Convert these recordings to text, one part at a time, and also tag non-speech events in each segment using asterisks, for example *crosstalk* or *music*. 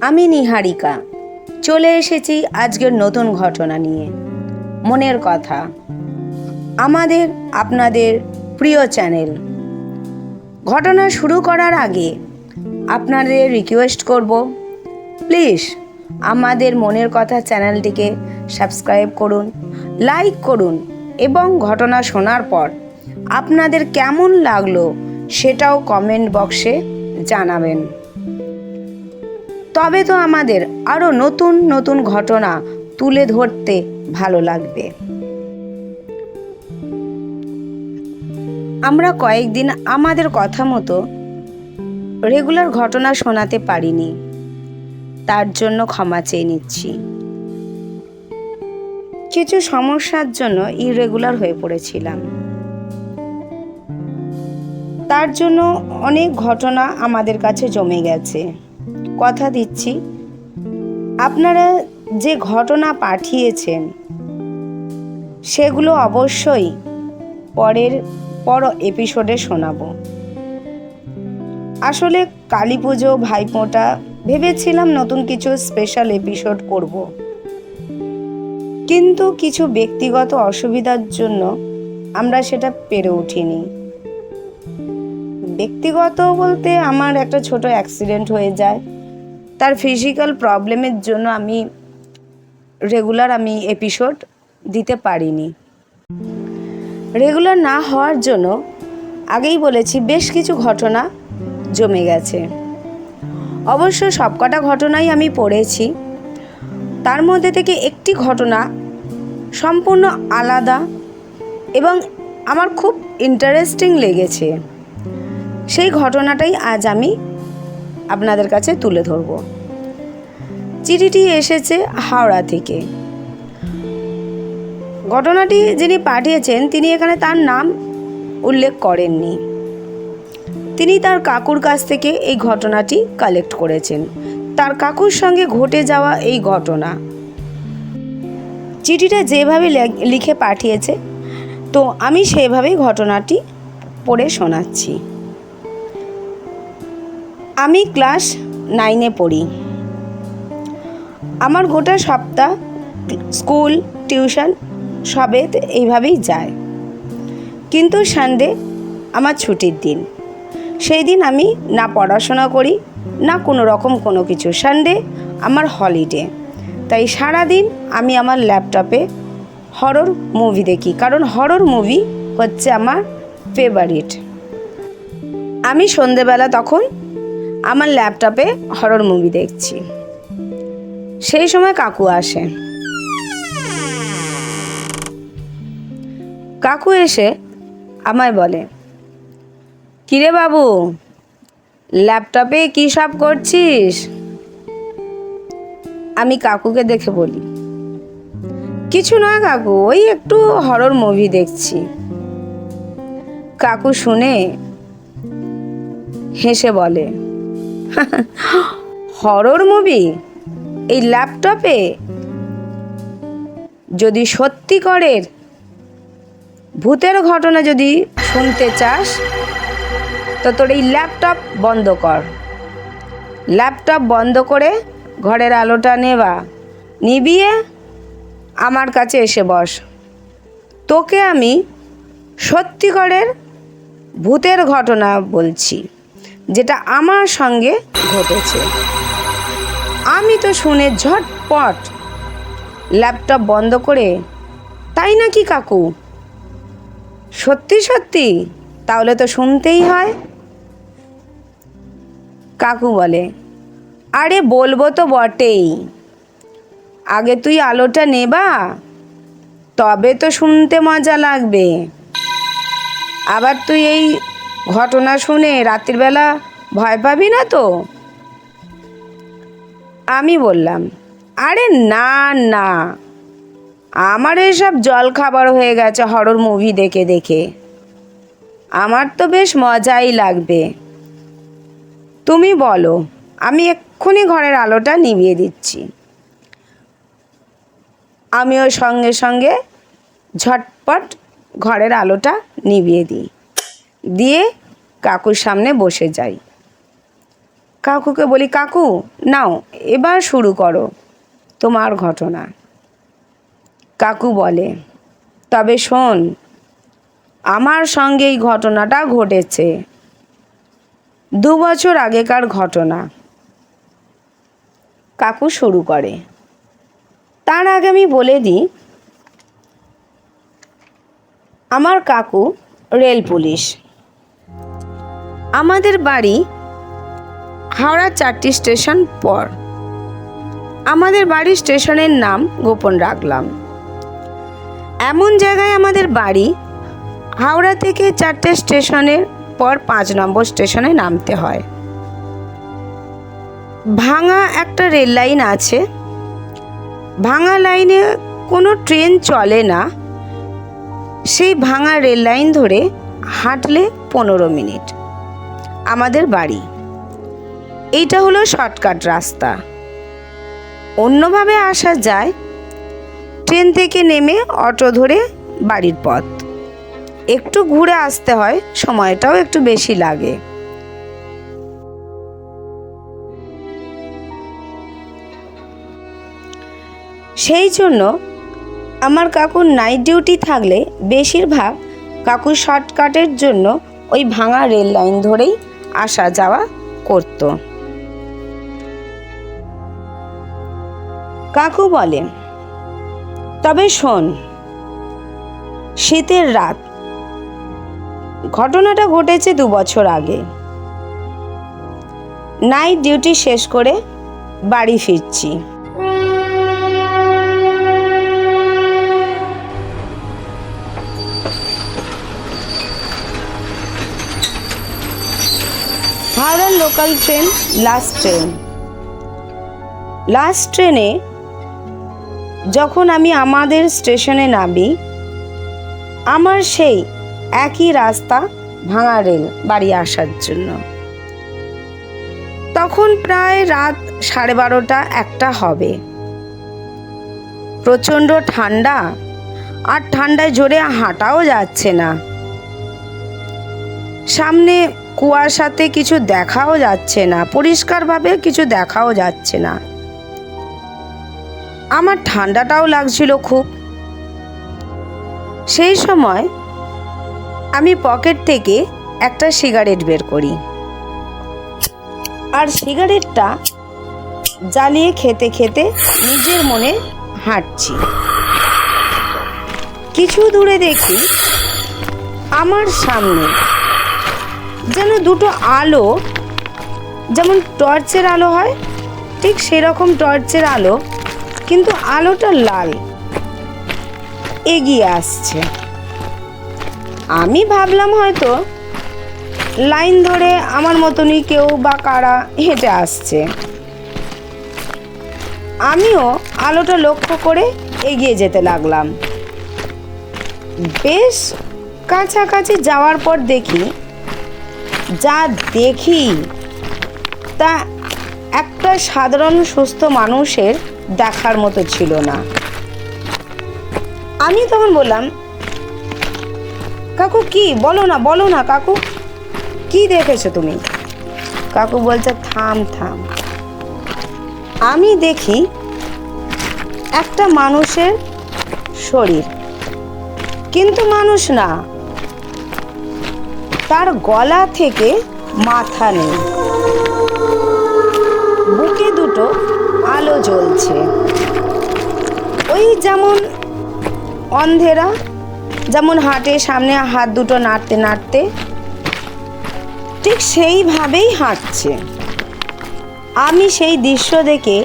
আমি নিহারিকা। চলে এসেছি আজকের নতুন ঘটনা নিয়ে। মনের কথা। আমাদের, আপনাদের প্রিয় চ্যানেল। ঘটনা শুরু করার আগে আপনাদের রিকোয়েস্ট করব প্লিজ আমাদের মনের কথা চ্যানেলটিকে সাবস্ক্রাইব করুন লাইক করুন এবং ঘটনা শোনার পর আপনাদের কেমন লাগল সেটাও কমেন্ট বক্সে জানাবেন। তবে তো আমাদের আরও নতুন নতুন ঘটনা তুলে ধরতে ভালো লাগবে। আমরা কয়েকদিন আমাদের কথা মতো রেগুলার ঘটনা শোনাতে পারিনি। তার জন্য ক্ষমা চেয়ে নিচ্ছি। কিছু সমস্যার জন্য ইরেগুলার হয়ে পড়েছিলাম। তার জন্য অনেক ঘটনা আমাদের কাছে জমে গেছে। কথা দিচ্ছি। আপনারা যে ঘটনা পাঠিয়েছেন, সেগুলো অবশ্যই পরের, পর এপিসোডে শোনাব। আসলে কালী পুজো ভাইফোঁটা ভেবেছিলাম নতুন কিছু স্পেশাল এপিসোড করব। কিন্তু কিছু ব্যক্তিগত অসুবিধার জন্য আমরা সেটা পেরে উঠিনি। ব্যক্তিগত বলতে আমার একটা ছোট অ্যাক্সিডেন্ট হয়ে যায়। তার ফিজিক্যাল প্রবলেমের জন্য আমি রেগুলার আমি এপিসোড দিতে পারিনি। রেগুলার না হওয়ার জন্য আগেই বলেছি বেশ কিছু ঘটনা জমে গেছে। অবশ্য সবকটা ঘটনাই আমি পড়েছি। তার মধ্যে থেকে একটি ঘটনা সম্পূর্ণ আলাদা এবং আমার খুব ইন্টারেস্টিং লেগেছে। সেই ঘটনাটাই আজ আমি আপনাদের কাছে তুলে ধরব। চিঠিটি এসেছে হাওড়া থেকে। ঘটনাটি যিনি পাঠিয়েছেন, তিনি এখানে তার নাম উল্লেখ করেননি। তিনি তার কাকুর কাছ থেকে এই ঘটনাটি কালেক্ট করেছেন। তার কাকুর সঙ্গে ঘটে যাওয়া এই ঘটনা। চিঠিটা যেভাবে লিখে পাঠিয়েছে, তো আমি সেভাবেই ঘটনাটি পড়ে শোনাচ্ছি। আমি ক্লাস নাইনে পড়ি। আমার গোটা সপ্তাহ স্কুল, টিউশন সবে এইভাবেই যায়। কিন্তু সানডে আমার ছুটির দিন। সেই দিন আমি না পড়াশোনা করি, না কোনো রকম কোনো কিছু। সানডে আমার হলিডে। তাই সারাদিন আমি আমার ল্যাপটপে হরর মুভি দেখি। কারণ হরর মুভি হচ্ছে আমার ফেভারিট। আমি সন্ধেবেলা তখন আমার ল্যাপটপে হরর মুভি দেখছি। সেই সময় কাকু আসে। কাকু এসে আমায় বলে, কিরে বাবু, ল্যাপটপে কী সব করছিস? আমি কাকুকে দেখে বলি, কিছু নয় কাকু, ওই একটু হরর মুভি দেখছি। কাকু শুনে হেসে বলে *laughs* হরর মুভি এই ল্যাপটপে যদি সত্যিকরের ভূতের ঘটনা যদি শুনতে চাস, তো তোর এই ল্যাপটপ বন্ধ কর। ল্যাপটপ বন্ধ করে ঘরের আলোটা নেবা, নিবিয়ে আমার কাছে এসে বস। তোকে আমি সত্যিকারের ভূতের ঘটনা বলছি। যেটা আমার সঙ্গে ঘটেছে। আমি তো শুনে ঝটপট ল্যাপটপ বন্ধ করে, তাই নাকি কাকু? সত্যি সত্যি? তাহলে তো শুনতেই হয়। কাকু বলে, আরে বলব তো বটেই। আগে তুই আলোটা নেবা, তবে তো শুনতে মজা লাগবে। আবার তুই এই ঘটনা শুনে রাত্রিবেলা ভয় পাবি না তো? আমি বললাম, আরে না না। আমার এসব জল খাবার হয়ে গেছে হরর মুভি দেখে দেখে। আমার তো বেশ মজাই লাগবে। তুমি বলো, আমি এক্ষুনি ঘরের আলোটা নিভিয়ে দিচ্ছি। আমিও সঙ্গে সঙ্গে ঝটপট ঘরের আলোটা নিভিয়ে দিই। দিয়ে কাকুর সামনে বসে যাই। কাকুকে বলি, কাকু, নাও, এবার শুরু করো তোমার ঘটনা। কাকু বলে, তবে শোন, আমার সঙ্গে এই ঘটনাটা ঘটেছে দু বছর আগেকার ঘটনা। কাকু শুরু করে, তার আগে আমি বলে দিই, আমার কাকু রেল পুলিশ। আমাদের বাড়ি হাওড়া চারটি স্টেশন পর। আমাদের বাড়ির স্টেশনের নাম গোপন রাখলাম। এমন জায়গায় আমাদের বাড়ি হাওড়া থেকে চারটে স্টেশনের পর পাঁচ নম্বর স্টেশনে নামতে হয়। ভাঙা একটা রেল লাইন আছে। ভাঙা লাইনে কোনো ট্রেন চলে না। সেই ভাঙা রেল লাইন ধরে হাঁটলে পনেরো মিনিট। আমাদের বাড়ি। এইটা হলো শর্টকাট রাস্তা। অন্যভাবে আসা যায়, ট্রেন থেকে নেমে অটো ধরে বাড়ির পথ। একটু ঘুরে আসতে হয়, সময়টাও একটু বেশি লাগে। সেই জন্য আমার কাকুর নাইট ডিউটি থাকলে বেশিরভাগ কাকু শর্টকাটের জন্য ওই ভাঙা রেল লাইন ধরেই আসা যাওয়া করত। কাকু বলে, তবে শোন, শীতের রাত। ঘটনাটা ঘটেছে দু বছর আগে। নাইট ডিউটি শেষ করে বাড়ি ফিরছি। Local train last train last ট্রেনে যখন আমি আমাদের স্টেশনে নামি, আমার সেই একই রাস্তা ভাঙা রেল বাড়ি আসার জন্য। তখন প্রায় রাত সাড়ে বারোটা একটা হবে। প্রচণ্ড ঠান্ডা, আর ঠান্ডায় জোরে হাঁটাও যাচ্ছে না। সামনে কুয়াশাতে কিছু দেখাও যাচ্ছে না, পরিষ্কারভাবে কিছু দেখাও যাচ্ছে না। আমার ঠান্ডাটাও লাগছিল খুব। সেই সময় আমি পকেট থেকে একটা সিগারেট বের করি। আর সিগারেটটা জ্বালিয়ে খেতে খেতে নিজের মনে হাঁটছি। কিছু দূরে দেখি আমার সামনে যেন দুটো আলো, যেমন টর্চের আলো হয়, ঠিক সেরকম টর্চের আলো, কিন্তু আলোটা লাল। এগিয়ে আসছে। আমি ভাবলাম হয়তো লাইন ধরে আমার মতনই কেউ বা কারা হেঁটে আসছে। আমিও আলোটা লক্ষ্য করে এগিয়ে যেতে লাগলাম। বেশ কাছাকাছি যাওয়ার পর দেখি যা দেখি, তা একটা সাধারণ সুস্থ মানুষের দেখার মতো ছিল না। আমি তখন বললাম, কাকু, কি? বলো না বলো না, কাকু। কি দেখেছ তুমি? কাকু বলছে, থাম থাম। আমি দেখি একটা মানুষের শরীর। কিন্তু মানুষ না। তার গলা থেকে মাথা নেই। বুকে দুটো আলো জ্বলছে। ওই যেমন অন্ধেরা, যেমন হাটে সামনে হাত দুটো নাড়তে নাড়তে, ঠিক সেইভাবেই হাঁটছে। আমি সেই দৃশ্য দেখে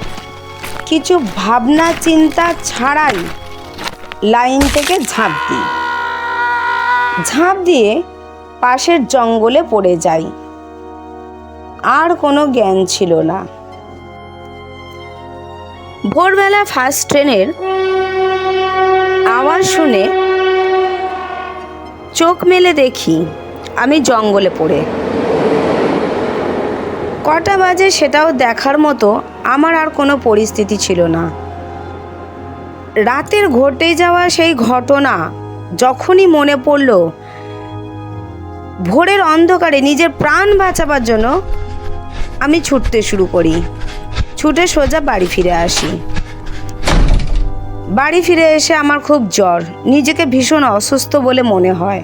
কিছু ভাবনা চিন্তা ছাড়াই লাইন থেকে ঝাঁপ দিই। ঝাঁপ দিয়ে পাশের জঙ্গলে পড়ে যাই। আর কোনো জ্ঞান ছিল না। ভোরবেলা ফার্স্ট ট্রেনের আওয়াজ শুনে চোখ মেলে দেখি আমি জঙ্গলে পড়ে। কটা বাজে সেটাও দেখার মতো আমার আর কোনো পরিস্থিতি ছিল না। রাতের ঘটে যাওয়া সেই ঘটনা যখনই মনে পড়ল ভোরের অন্ধকারে নিজের প্রাণ বাঁচাবার জন্য আমি ছুটতে শুরু করি। ছুটে সোজা বাড়ি ফিরে আসি। বাড়ি ফিরে এসে আমার খুব জ্বর, নিজেকে ভীষণ অসুস্থ বলে মনে হয়।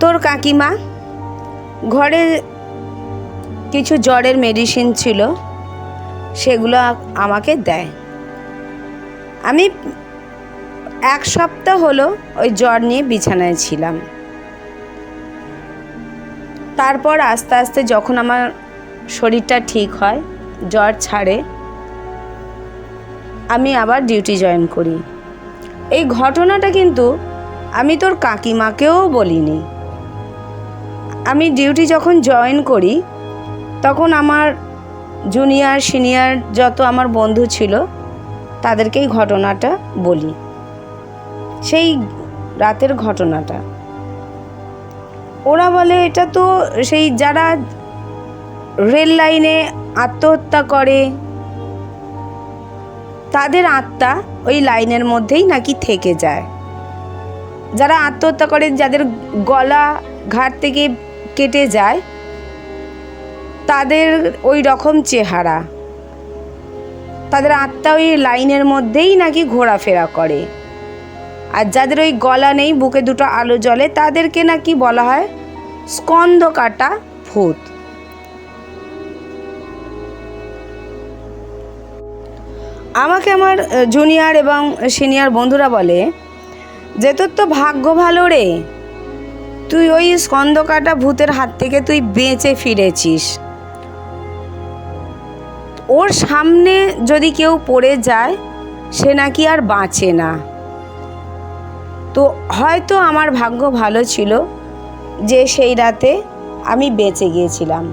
তোর কাকিমা, ঘরে কিছু জ্বরের মেডিসিন ছিল, সেগুলো আমাকে দেয়। আমি এক সপ্তাহ হলো ওই জ্বর নিয়ে বিছানায় ছিলাম। তারপর আস্তে আস্তে যখন আমার শরীরটা ঠিক হয়, জ্বর ছাড়ে, আমি আবার ডিউটি জয়েন করি। এই ঘটনাটা কিন্তু আমি তোর কাকিমাকেও বলিনি। আমি ডিউটি যখন জয়েন করি, তখন আমার জুনিয়র সিনিয়র যত আমার বন্ধু ছিল, তাদেরকেই ঘটনাটা বলি। সেই রাতের ঘটনাটা। ওরা বলে, এটা তো সেই যারা রেল লাইনে আত্মহত্যা করে, তাদের আত্মা ওই লাইনের মধ্যেই নাকি থেকে যায়। যারা আত্মহত্যা করে, যাদের গলা ঘাট থেকে কেটে যায়, তাদের ওই রকম চেহারা। তাদের আত্মা ওই লাইনের মধ্যেই নাকি ঘোরাফেরা করে। আর যাদের ওই গলা নেই, বুকে দুটো আলো জ্বলে, তাদেরকে নাকি বলা হয় স্কন্ধ কাটা ভূত। আমাকে আমার জুনিয়র এবং সিনিয়র বন্ধুরা বলে, যে তোর তো ভাগ্য ভালো রে। তুই ওই স্কন্ধ কাটা ভূতের হাত থেকে তুই বেঁচে ফিরেছিস। ওর সামনে যদি কেউ পড়ে যায়, সে নাকি আর বাঁচে না। তো হয়তো আমার ভাগ্য ভালো ছিল যে সেই রাতে আমি বেঁচে গিয়েছিলাম।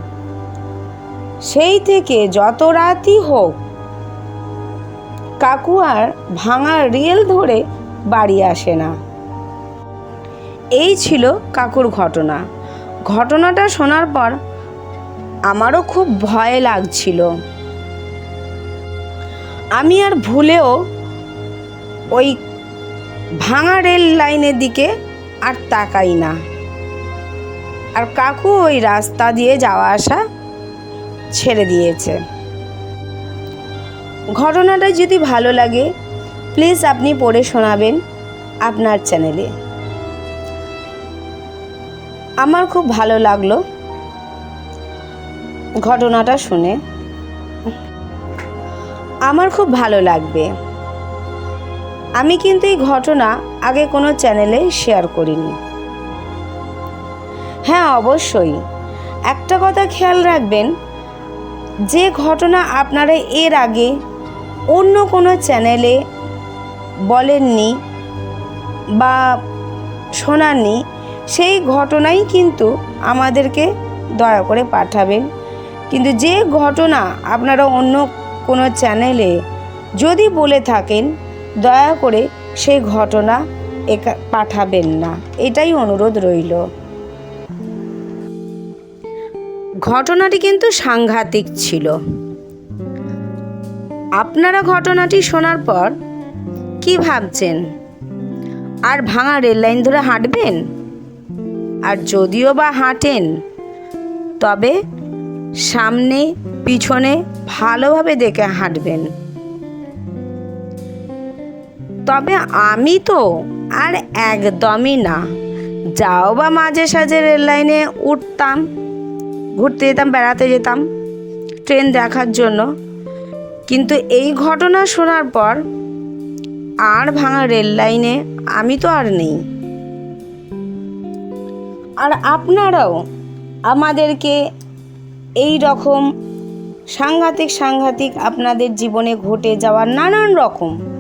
সেই থেকে যত রাতই হোক, কাকু আর ভাঙা রিয়েল ধরে বাড়ি আসে না। এই ছিল কাকুর ঘটনা। ঘটনাটা শোনার পর আমারও খুব ভয় লাগছিল। আমি আর ভুলেও ওই ভাঙা রেল লাইনের দিকে আর তাকাই না। আর কাকু ওই রাস্তা দিয়ে যাওয়া আসা ছেড়ে দিয়েছে। ঘটনাটা যদি ভালো লাগে প্লিজ আপনি পড়ে শোনাবেন আপনার চ্যানেলে আমার খুব ভালো লাগল ঘটনাটা শুনে। আমার খুব ভালো লাগবে। আমি কিন্তু এই ঘটনা আগে কোনো চ্যানেলে শেয়ার করিনি। হ্যাঁ অবশ্যই। একটা কথা খেয়াল রাখবেন, যে ঘটনা আপনারা এর আগে অন্য কোনো চ্যানেলে বলেননি বা শোনাননি, সেই ঘটনাই কিন্তু আমাদেরকে দয়া করে পাঠাবেন। কিন্তু যে ঘটনা আপনারা অন্য কোনো চ্যানেলে যদি বলে থাকেন দয়া করে সেই ঘটনা পাঠাবেন না। এটাই অনুরোধ রইল। ঘটনাটি কিন্তু সাংঘাতিক ছিল। আপনারা ঘটনাটি শোনার পর কি ভাবছেন? আর ভাঙা রেল লাইন ধরে হাঁটবেন? আর যদিও বা হাঁটেন, তবে সামনে, পিছনে ভালোভাবে দেখে হাঁটবেন। তবে আমি তো আর একদমই না। যাও বা মাঝে সাঝে রেল লাইনে উঠতাম, ঘুরতে যেতাম, বেড়াতে যেতাম, ট্রেন দেখার জন্য। কিন্তু এই ঘটনা শোনার পর আর ভাঙা রেল লাইনে আমি তো আর নেই। আর আপনারাও আমাদেরকে এই রকম সাংঘাতিক সাংঘাতিক আপনাদের জীবনে ঘটে যাওয়া নানান রকম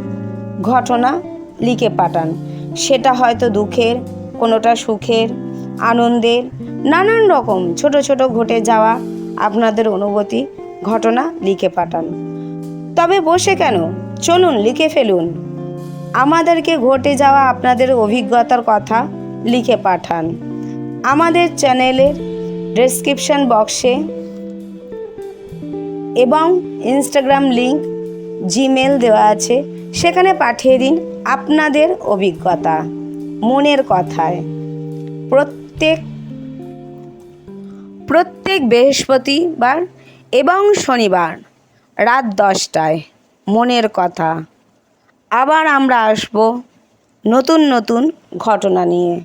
ঘটনা লিখে পাঠান। সেটা হয়তো দুঃখের, কোনোটা সুখের, আনন্দের, নানান রকম ছোট ছোট ঘটে যাওয়া আপনাদের অনুভূতি ঘটনা লিখে পাঠান। তবে বসে কেন? চলুন লিখে ফেলুন। আমাদেরকে ঘটে যাওয়া আপনাদের অভিজ্ঞতার কথা লিখে পাঠান। আমাদের চ্যানেলের ডেসক্রিপশন বক্সে এবং ইনস্টাগ্রাম লিংক জিমেল দেওয়া আছে। সেখানে পাঠিয়ে দিন আপনাদের অভিজ্ঞতা, মনের কথায়। প্রত্যেক প্রত্যেক বৃহস্পতিবার এবং শনিবার রাত দশটায় মনের কথা। আবার আমরা আসব নতুন নতুন ঘটনা নিয়ে।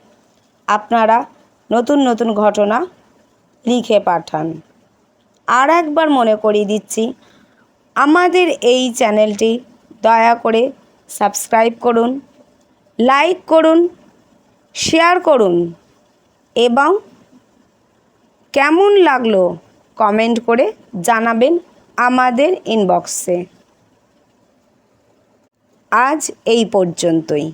আপনারা নতুন নতুন ঘটনা লিখে পাঠান। আর একবার মনে করিয়ে দিচ্ছি, আমাদের এই চ্যানেলটি দয়া করে সাবস্ক্রাইব করুন, লাইক করুন, শেয়ার করুন এবং কেমন লাগল কমেন্ট করে জানাবেন আমাদের ইনবক্সে আজ এই পর্যন্তই।